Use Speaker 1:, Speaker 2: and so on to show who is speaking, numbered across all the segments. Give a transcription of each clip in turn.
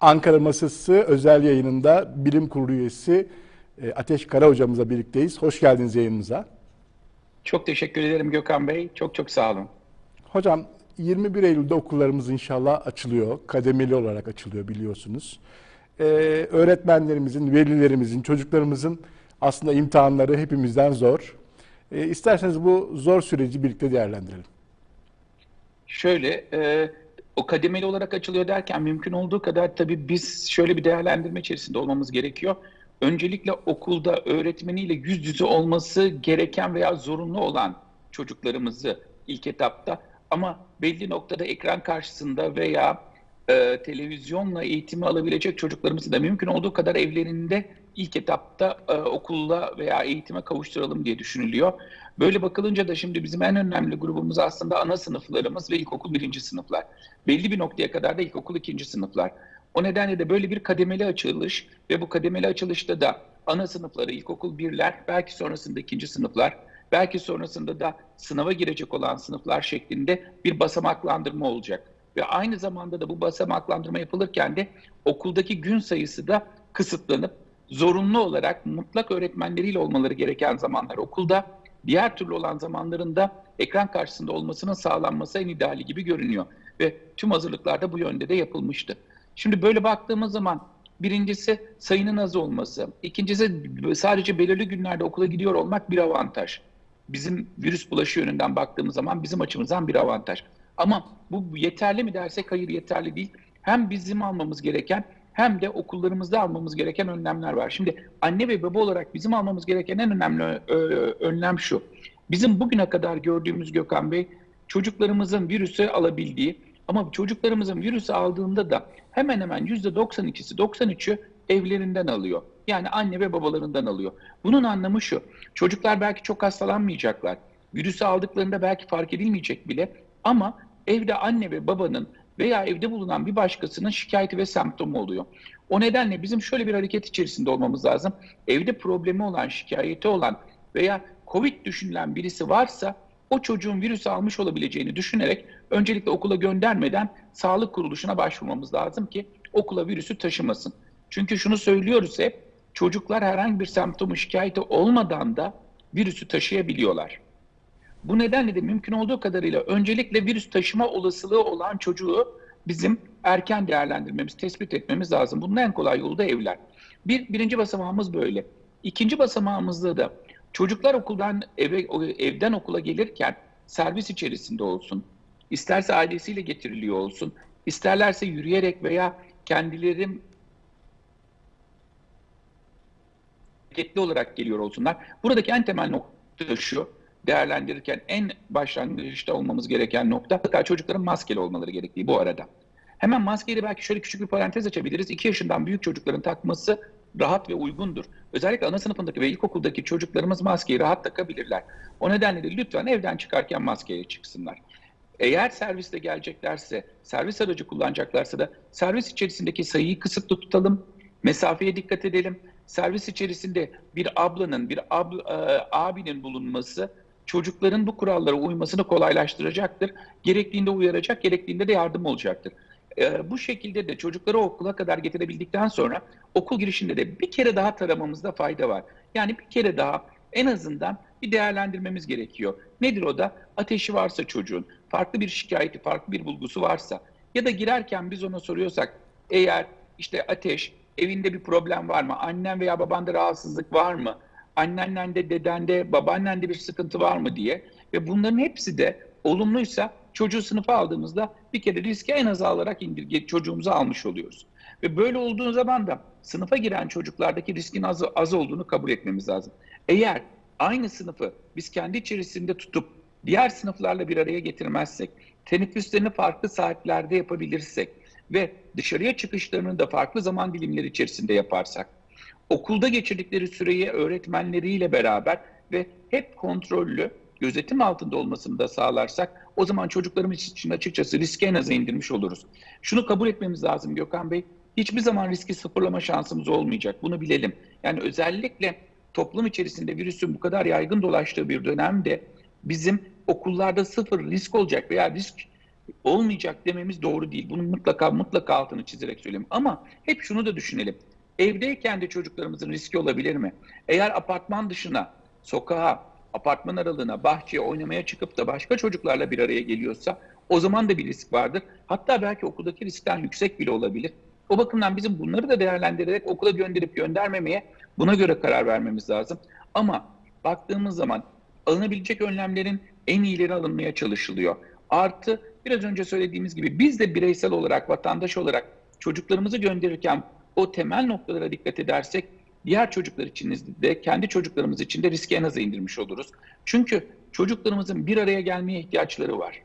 Speaker 1: Ankara Masası özel yayınında bilim kurulu üyesi e, Ateş Kara hocamızla birlikteyiz. Hoş geldiniz yayınımıza.
Speaker 2: Çok teşekkür ederim Gökhan Bey. Çok çok sağ olun.
Speaker 1: Hocam 21 Eylül'de okullarımız inşallah açılıyor. Kademeli olarak açılıyor biliyorsunuz. Ee, öğretmenlerimizin, velilerimizin, çocuklarımızın aslında imtihanları hepimizden zor. Ee, isterseniz bu zor süreci birlikte değerlendirelim.
Speaker 2: Şöyle, e, o kademeli olarak açılıyor derken mümkün olduğu kadar tabii biz şöyle bir değerlendirme içerisinde olmamız gerekiyor. Öncelikle okulda öğretmeniyle yüz yüze olması gereken veya zorunlu olan çocuklarımızı ilk etapta ama belli noktada ekran karşısında veya e, televizyonla eğitimi alabilecek çocuklarımızı da mümkün olduğu kadar evlerinde ilk etapta e, okulla veya eğitime kavuşturalım diye düşünülüyor. Böyle bakılınca da şimdi bizim en önemli grubumuz aslında ana sınıflarımız ve ilkokul birinci sınıflar. Belli bir noktaya kadar da ilkokul ikinci sınıflar. O nedenle de böyle bir kademeli açılış ve bu kademeli açılışta da ana sınıfları, ilkokul birler, belki sonrasında ikinci sınıflar, belki sonrasında da sınava girecek olan sınıflar şeklinde bir basamaklandırma olacak. Ve aynı zamanda da bu basamaklandırma yapılırken de okuldaki gün sayısı da kısıtlanıp zorunlu olarak mutlak öğretmenleriyle olmaları gereken zamanlar okulda, diğer türlü olan zamanlarında ekran karşısında olmasının sağlanması en ideali gibi görünüyor. Ve tüm hazırlıklar da bu yönde de yapılmıştı. Şimdi böyle baktığımız zaman birincisi sayının az olması, ikincisi sadece belirli günlerde okula gidiyor olmak bir avantaj. Bizim virüs bulaşı yönünden baktığımız zaman bizim açımızdan bir avantaj. Ama bu yeterli mi dersek hayır yeterli değil. Hem bizim almamız gereken hem de okullarımızda almamız gereken önlemler var. Şimdi anne ve baba olarak bizim almamız gereken en önemli önlem şu. Bizim bugüne kadar gördüğümüz Gökhan Bey çocuklarımızın virüsü alabildiği ama çocuklarımızın virüsü aldığında da hemen hemen %92'si 93'ü evlerinden alıyor. Yani anne ve babalarından alıyor. Bunun anlamı şu. Çocuklar belki çok hastalanmayacaklar. Virüsü aldıklarında belki fark edilmeyecek bile ama evde anne ve babanın veya evde bulunan bir başkasının şikayeti ve semptomu oluyor. O nedenle bizim şöyle bir hareket içerisinde olmamız lazım. Evde problemi olan, şikayeti olan veya COVID düşünülen birisi varsa o çocuğun virüs almış olabileceğini düşünerek öncelikle okula göndermeden sağlık kuruluşuna başvurmamız lazım ki okula virüsü taşımasın. Çünkü şunu söylüyoruz hep, çocuklar herhangi bir semptomu şikayeti olmadan da virüsü taşıyabiliyorlar. Bu nedenle de mümkün olduğu kadarıyla öncelikle virüs taşıma olasılığı olan çocuğu bizim erken değerlendirmemiz, tespit etmemiz lazım. Bunun en kolay yolu da evler. Bir, birinci basamağımız böyle. İkinci basamağımızda da çocuklar okuldan eve, evden okula gelirken servis içerisinde olsun, isterse ailesiyle getiriliyor olsun, isterlerse yürüyerek veya kendileri hareketli olarak geliyor olsunlar. Buradaki en temel nokta şu, değerlendirirken en başlangıçta olmamız gereken nokta çocukların maskeli olmaları gerektiği bu arada. Hemen maskeyi belki şöyle küçük bir parantez açabiliriz. 2 yaşından büyük çocukların takması rahat ve uygundur. Özellikle ana sınıfındaki ve ilkokuldaki çocuklarımız maskeyi rahat takabilirler. O nedenle de lütfen evden çıkarken maskeyle çıksınlar. Eğer serviste geleceklerse, servis aracı kullanacaklarsa da servis içerisindeki sayıyı kısıtlı tutalım, mesafeye dikkat edelim. Servis içerisinde bir ablanın, bir abla, e, abinin bulunması çocukların bu kurallara uymasını kolaylaştıracaktır. Gerektiğinde uyaracak, gerektiğinde de yardım olacaktır. E, bu şekilde de çocukları okula kadar getirebildikten sonra okul girişinde de bir kere daha taramamızda fayda var. Yani bir kere daha en azından bir değerlendirmemiz gerekiyor. Nedir o da? Ateşi varsa çocuğun, farklı bir şikayeti, farklı bir bulgusu varsa ya da girerken biz ona soruyorsak eğer işte ateş, evinde bir problem var mı? Annen veya babanda rahatsızlık var mı? Annenlerde, dedende, babaannende bir sıkıntı var mı diye. Ve bunların hepsi de olumluysa çocuğu sınıfa aldığımızda bir kere riski en az alarak indir, çocuğumuzu almış oluyoruz. Ve böyle olduğu zaman da sınıfa giren çocuklardaki riskin az, az olduğunu kabul etmemiz lazım. Eğer aynı sınıfı biz kendi içerisinde tutup diğer sınıflarla bir araya getirmezsek, teneffüslerini farklı saatlerde yapabilirsek ve dışarıya çıkışlarını da farklı zaman dilimleri içerisinde yaparsak, okulda geçirdikleri süreyi öğretmenleriyle beraber ve hep kontrollü, gözetim altında olmasını da sağlarsak o zaman çocuklarımız için açıkçası riski en aza indirmiş oluruz. Şunu kabul etmemiz lazım Gökhan Bey, hiçbir zaman riski sıfırlama şansımız olmayacak. Bunu bilelim. Yani özellikle toplum içerisinde virüsün bu kadar yaygın dolaştığı bir dönemde bizim okullarda sıfır risk olacak veya risk olmayacak dememiz doğru değil. Bunun mutlaka mutlaka altını çizerek söyleyeyim. Ama hep şunu da düşünelim. Evdeyken de çocuklarımızın riski olabilir mi? Eğer apartman dışına, sokağa, apartman aralığına, bahçeye oynamaya çıkıp da başka çocuklarla bir araya geliyorsa o zaman da bir risk vardır. Hatta belki okuldaki riskten yüksek bile olabilir. O bakımdan bizim bunları da değerlendirerek okula gönderip göndermemeye buna göre karar vermemiz lazım. Ama baktığımız zaman alınabilecek önlemlerin en iyileri alınmaya çalışılıyor. Artı biraz önce söylediğimiz gibi biz de bireysel olarak, vatandaş olarak çocuklarımızı gönderirken o temel noktalara dikkat edersek diğer çocuklar için de kendi çocuklarımız için de riski en aza indirmiş oluruz. Çünkü çocuklarımızın bir araya gelmeye ihtiyaçları var.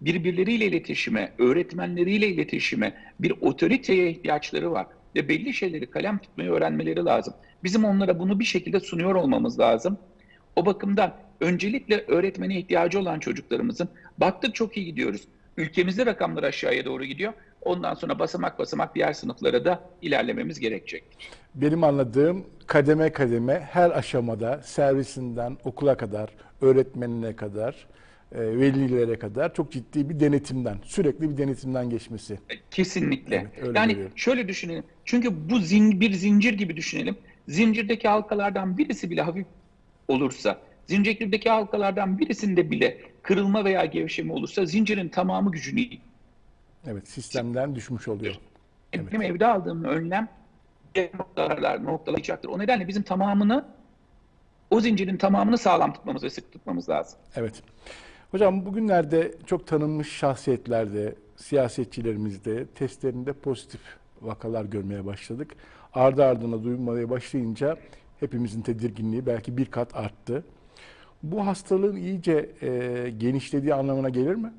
Speaker 2: Birbirleriyle iletişime, öğretmenleriyle iletişime, bir otoriteye ihtiyaçları var. Ve belli şeyleri kalem tutmayı öğrenmeleri lazım. Bizim onlara bunu bir şekilde sunuyor olmamız lazım. O bakımdan öncelikle öğretmene ihtiyacı olan çocuklarımızın baktık çok iyi gidiyoruz. Ülkemizde rakamlar aşağıya doğru gidiyor. Ondan sonra basamak basamak diğer sınıflara da ilerlememiz gerekecektir.
Speaker 1: Benim anladığım kademe kademe her aşamada servisinden okula kadar, öğretmenine kadar, e, velilere kadar çok ciddi bir denetimden, sürekli bir denetimden geçmesi.
Speaker 2: Kesinlikle.
Speaker 1: Evet,
Speaker 2: yani
Speaker 1: görüyorum.
Speaker 2: şöyle düşünelim. Çünkü bu zin, bir zincir gibi düşünelim. Zincirdeki halkalardan birisi bile hafif olursa, zincirdeki halkalardan birisinde bile kırılma veya gevşeme olursa zincirin tamamı gücünü
Speaker 1: Evet, sistemden düşmüş oluyor. Evet.
Speaker 2: Benim evde aldığım önlem noktalar noktalayacaktır. O nedenle bizim tamamını o zincirin tamamını sağlam tutmamız ve sık tutmamız lazım.
Speaker 1: Evet. Hocam bugünlerde çok tanınmış şahsiyetlerde, siyasetçilerimizde testlerinde pozitif vakalar görmeye başladık. Ardı ardına duyulmaya başlayınca hepimizin tedirginliği belki bir kat arttı. Bu hastalığın iyice e, genişlediği anlamına gelir mi?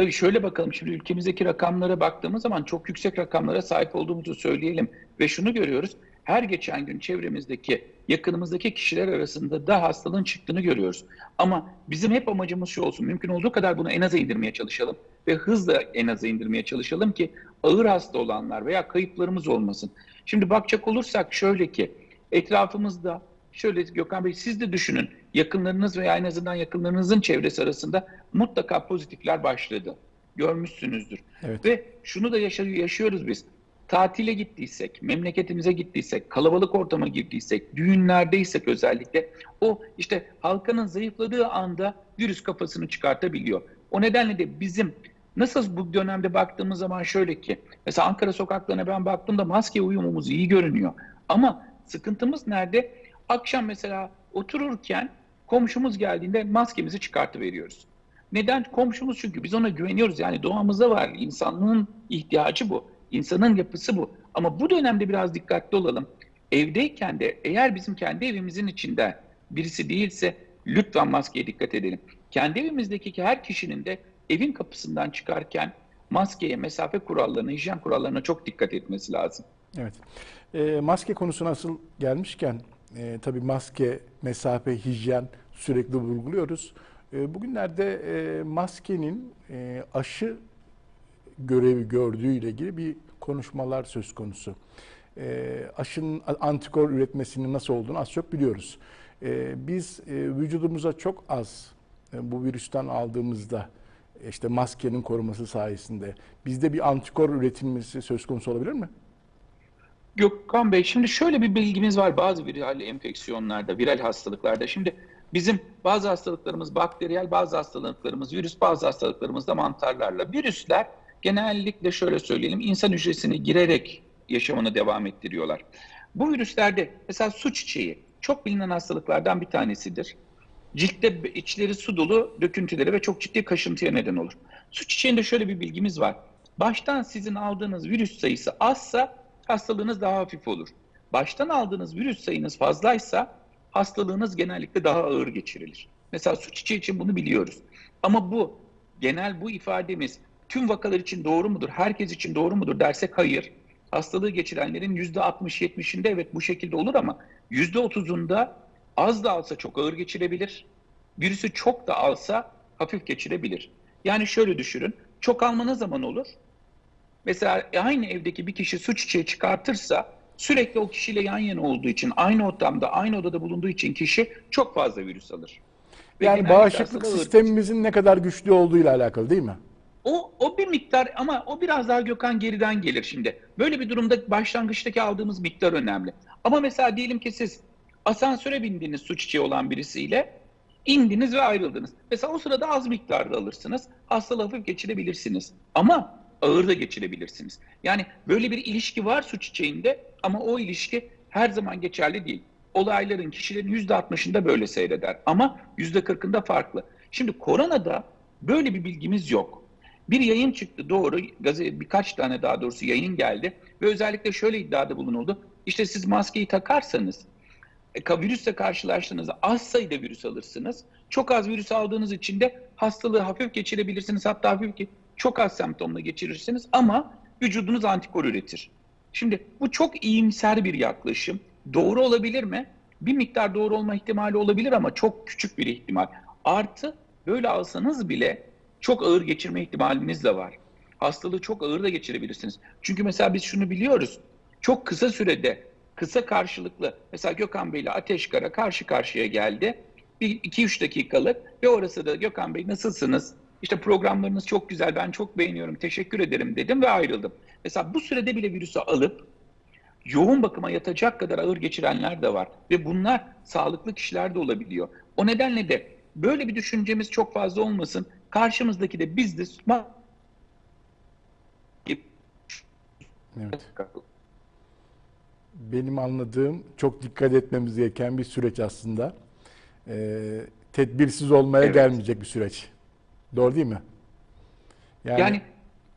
Speaker 2: Tabii şöyle bakalım şimdi ülkemizdeki rakamlara baktığımız zaman çok yüksek rakamlara sahip olduğumuzu söyleyelim ve şunu görüyoruz. Her geçen gün çevremizdeki, yakınımızdaki kişiler arasında da hastalığın çıktığını görüyoruz. Ama bizim hep amacımız şu olsun. Mümkün olduğu kadar bunu en aza indirmeye çalışalım ve hızla en aza indirmeye çalışalım ki ağır hasta olanlar veya kayıplarımız olmasın. Şimdi bakacak olursak şöyle ki etrafımızda şöyle Gökhan Bey siz de düşünün. Yakınlarınız veya en azından yakınlarınızın çevresi arasında mutlaka pozitifler başladı. Görmüşsünüzdür.
Speaker 1: Evet.
Speaker 2: Ve şunu da yaşıyoruz biz. Tatile gittiysek, memleketimize gittiysek, kalabalık ortama girdiysek, düğünlerdeysek özellikle o işte halkanın zayıfladığı anda virüs kafasını çıkartabiliyor. O nedenle de bizim nasıl bu dönemde baktığımız zaman şöyle ki mesela Ankara sokaklarına ben baktığımda maske uyumumuz iyi görünüyor. Ama sıkıntımız nerede? Akşam mesela otururken komşumuz geldiğinde maskemizi çıkartıveriyoruz. Neden? Komşumuz çünkü biz ona güveniyoruz. Yani doğamızda var. İnsanlığın ihtiyacı bu. İnsanın yapısı bu. Ama bu dönemde biraz dikkatli olalım. Evdeyken de eğer bizim kendi evimizin içinde birisi değilse lütfen maskeye dikkat edelim. Kendi evimizdeki her kişinin de evin kapısından çıkarken maskeye, mesafe kurallarına, hijyen kurallarına çok dikkat etmesi lazım.
Speaker 1: Evet. E, maske konusuna asıl gelmişken e, tabii maske, mesafe, hijyen sürekli vurguluyoruz. E, bugünlerde e, maskenin e, aşı görevi gördüğü ile ilgili bir konuşmalar söz konusu. E, aşının antikor üretmesinin nasıl olduğunu az çok biliyoruz. E, biz e, vücudumuza çok az e, bu virüsten aldığımızda işte maskenin koruması sayesinde bizde bir antikor üretilmesi söz konusu olabilir mi?
Speaker 2: Gökhan Bey şimdi şöyle bir bilgimiz var bazı viral enfeksiyonlarda, viral hastalıklarda. Şimdi bizim bazı hastalıklarımız bakteriyel, bazı hastalıklarımız virüs, bazı hastalıklarımız da mantarlarla. Virüsler genellikle şöyle söyleyelim insan hücresine girerek yaşamını devam ettiriyorlar. Bu virüslerde mesela su çiçeği çok bilinen hastalıklardan bir tanesidir. Ciltte içleri su dolu döküntüleri ve çok ciddi kaşıntıya neden olur. Su çiçeğinde şöyle bir bilgimiz var. Baştan sizin aldığınız virüs sayısı azsa hastalığınız daha hafif olur. Baştan aldığınız virüs sayınız fazlaysa hastalığınız genellikle daha ağır geçirilir. Mesela su çiçeği için bunu biliyoruz. Ama bu genel bu ifademiz tüm vakalar için doğru mudur, herkes için doğru mudur dersek hayır. Hastalığı geçirenlerin %60-70'inde evet bu şekilde olur ama %30'unda az da alsa çok ağır geçirebilir. Virüsü çok da alsa hafif geçirebilir. Yani şöyle düşünün. Çok alma ne zaman olur? Mesela aynı evdeki bir kişi su çiçeği çıkartırsa sürekli o kişiyle yan yana olduğu için, aynı ortamda, aynı odada bulunduğu için kişi çok fazla virüs alır. Ve
Speaker 1: Yani bağışıklık sistemimizin ne kadar güçlü olduğuyla alakalı değil mi?
Speaker 2: O, o bir miktar ama o biraz daha Gökhan geriden gelir şimdi. Böyle bir durumda başlangıçtaki aldığımız miktar önemli. Ama mesela diyelim ki siz asansöre bindiniz su çiçeği olan birisiyle indiniz ve ayrıldınız. Mesela o sırada az miktarda alırsınız. Hastalığı hafif geçirebilirsiniz. Ama ağır da geçirebilirsiniz. Yani böyle bir ilişki var su çiçeğinde ama o ilişki her zaman geçerli değil. Olayların kişilerin %60'ında böyle seyreder ama %40'ında farklı. Şimdi koronada böyle bir bilgimiz yok. Bir yayın çıktı doğru, birkaç tane daha doğrusu yayın geldi ve özellikle şöyle iddiada bulunuldu. İşte siz maskeyi takarsanız e, virüsle karşılaştığınızda az sayıda virüs alırsınız. Çok az virüs aldığınız için de hastalığı hafif geçirebilirsiniz. Hatta hafif ki çok az semptomla geçirirsiniz ama vücudunuz antikor üretir. Şimdi bu çok iyimser bir yaklaşım. Doğru olabilir mi? Bir miktar doğru olma ihtimali olabilir ama çok küçük bir ihtimal. Artı böyle alsanız bile çok ağır geçirme ihtimaliniz de var. Hastalığı çok ağır da geçirebilirsiniz. Çünkü mesela biz şunu biliyoruz. Çok kısa sürede, kısa karşılıklı, mesela Gökhan Bey ile Ateşkara karşı karşıya geldi. Bir 2-3 dakikalık ve orası da Gökhan Bey nasılsınız? İşte programlarınız çok güzel, ben çok beğeniyorum, teşekkür ederim dedim ve ayrıldım. Mesela bu sürede bile virüsü alıp yoğun bakıma yatacak kadar ağır geçirenler de var. Ve bunlar sağlıklı kişiler de olabiliyor. O nedenle de böyle bir düşüncemiz çok fazla olmasın. Karşımızdaki de biz de
Speaker 1: Evet. Benim anladığım çok dikkat etmemiz gereken bir süreç aslında. Ee, tedbirsiz olmaya
Speaker 2: Evet.
Speaker 1: gelmeyecek bir süreç. Doğru değil mi?
Speaker 2: Yani,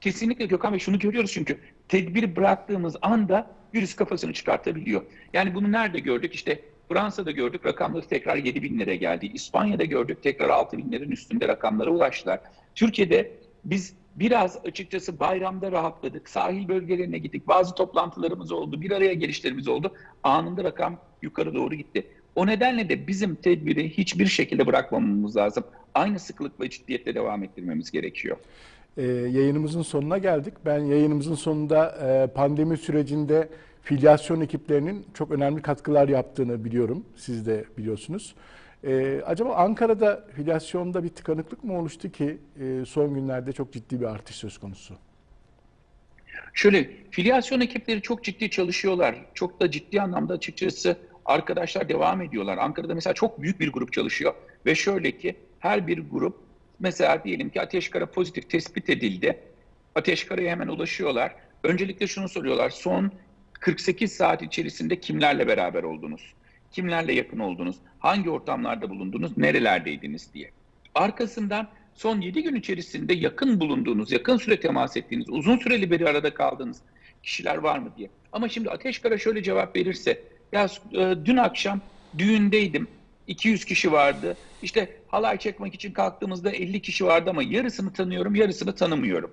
Speaker 2: kesinlikle Gökhan Bey şunu görüyoruz çünkü tedbir bıraktığımız anda virüs kafasını çıkartabiliyor. Yani bunu nerede gördük? İşte Fransa'da gördük rakamları tekrar 7 binlere geldi. İspanya'da gördük tekrar 6 binlerin üstünde rakamlara ulaştılar. Türkiye'de biz biraz açıkçası bayramda rahatladık. Sahil bölgelerine gittik. Bazı toplantılarımız oldu. Bir araya gelişlerimiz oldu. Anında rakam yukarı doğru gitti. O nedenle de bizim tedbiri hiçbir şekilde bırakmamamız lazım. Aynı sıklık ve ciddiyetle devam ettirmemiz gerekiyor.
Speaker 1: Ee, yayınımızın sonuna geldik. Ben yayınımızın sonunda e, pandemi sürecinde filyasyon ekiplerinin çok önemli katkılar yaptığını biliyorum. Siz de biliyorsunuz. Ee, acaba Ankara'da filyasyonda bir tıkanıklık mı oluştu ki e, son günlerde çok ciddi bir artış söz konusu?
Speaker 2: Şöyle filyasyon ekipleri çok ciddi çalışıyorlar. Çok da ciddi anlamda açıkçası arkadaşlar devam ediyorlar. Ankara'da mesela çok büyük bir grup çalışıyor. Ve şöyle ki her bir grup mesela diyelim ki Ateşkara pozitif tespit edildi. Ateşkara'ya hemen ulaşıyorlar. Öncelikle şunu soruyorlar. Son 48 saat içerisinde kimlerle beraber oldunuz? Kimlerle yakın oldunuz? Hangi ortamlarda bulundunuz? Nerelerdeydiniz diye. Arkasından son 7 gün içerisinde yakın bulunduğunuz, yakın süre temas ettiğiniz, uzun süreli bir arada kaldığınız kişiler var mı diye. Ama şimdi Ateşkara şöyle cevap verirse, ya e, dün akşam düğündeydim, 200 kişi vardı. İşte halay çekmek için kalktığımızda 50 kişi vardı ama yarısını tanıyorum, yarısını tanımıyorum.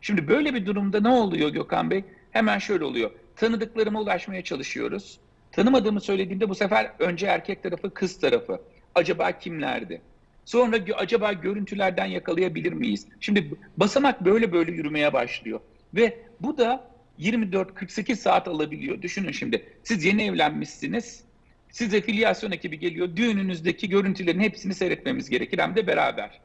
Speaker 2: Şimdi böyle bir durumda ne oluyor Gökhan Bey? Hemen şöyle oluyor. Tanıdıklarıma ulaşmaya çalışıyoruz. Tanımadığımı söylediğimde bu sefer önce erkek tarafı, kız tarafı. Acaba kimlerdi? Sonra acaba görüntülerden yakalayabilir miyiz? Şimdi basamak böyle böyle yürümeye başlıyor. Ve bu da 24-48 saat alabiliyor. Düşünün şimdi siz yeni evlenmişsiniz. Size filyasyon ekibi geliyor. Düğününüzdeki görüntülerin hepsini seyretmemiz gerekir hem de beraber.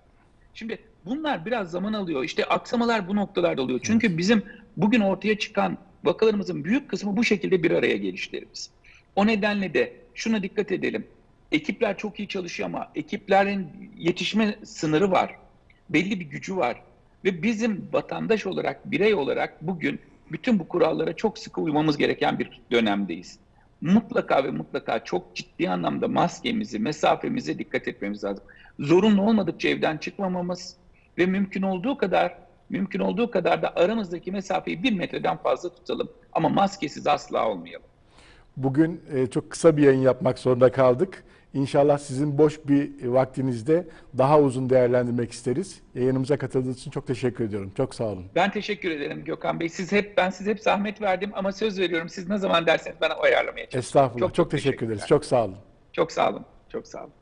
Speaker 2: Şimdi bunlar biraz zaman alıyor. İşte aksamalar bu noktalarda oluyor. Çünkü bizim bugün ortaya çıkan vakalarımızın büyük kısmı bu şekilde bir araya gelişlerimiz. O nedenle de şuna dikkat edelim. Ekipler çok iyi çalışıyor ama ekiplerin yetişme sınırı var. Belli bir gücü var. Ve bizim vatandaş olarak, birey olarak bugün bütün bu kurallara çok sıkı uymamız gereken bir dönemdeyiz. Mutlaka ve mutlaka çok ciddi anlamda maskemizi, mesafemize dikkat etmemiz lazım. Zorunlu olmadıkça evden çıkmamamız ve mümkün olduğu kadar mümkün olduğu kadar da aramızdaki mesafeyi bir metreden fazla tutalım. Ama maskesiz asla olmayalım.
Speaker 1: Bugün e, çok kısa bir yayın yapmak zorunda kaldık. İnşallah sizin boş bir vaktinizde daha uzun değerlendirmek isteriz. Yayınımıza katıldığınız için çok teşekkür ediyorum. Çok sağ olun.
Speaker 2: Ben teşekkür ederim Gökhan Bey. Siz hep ben size hep zahmet verdim ama söz veriyorum siz ne zaman derseniz bana ayarlamaya çalışın.
Speaker 1: Estağfurullah. Çok, teşekkür ederiz. Çok sağ olun.
Speaker 2: Çok sağ olun. Çok sağ olun.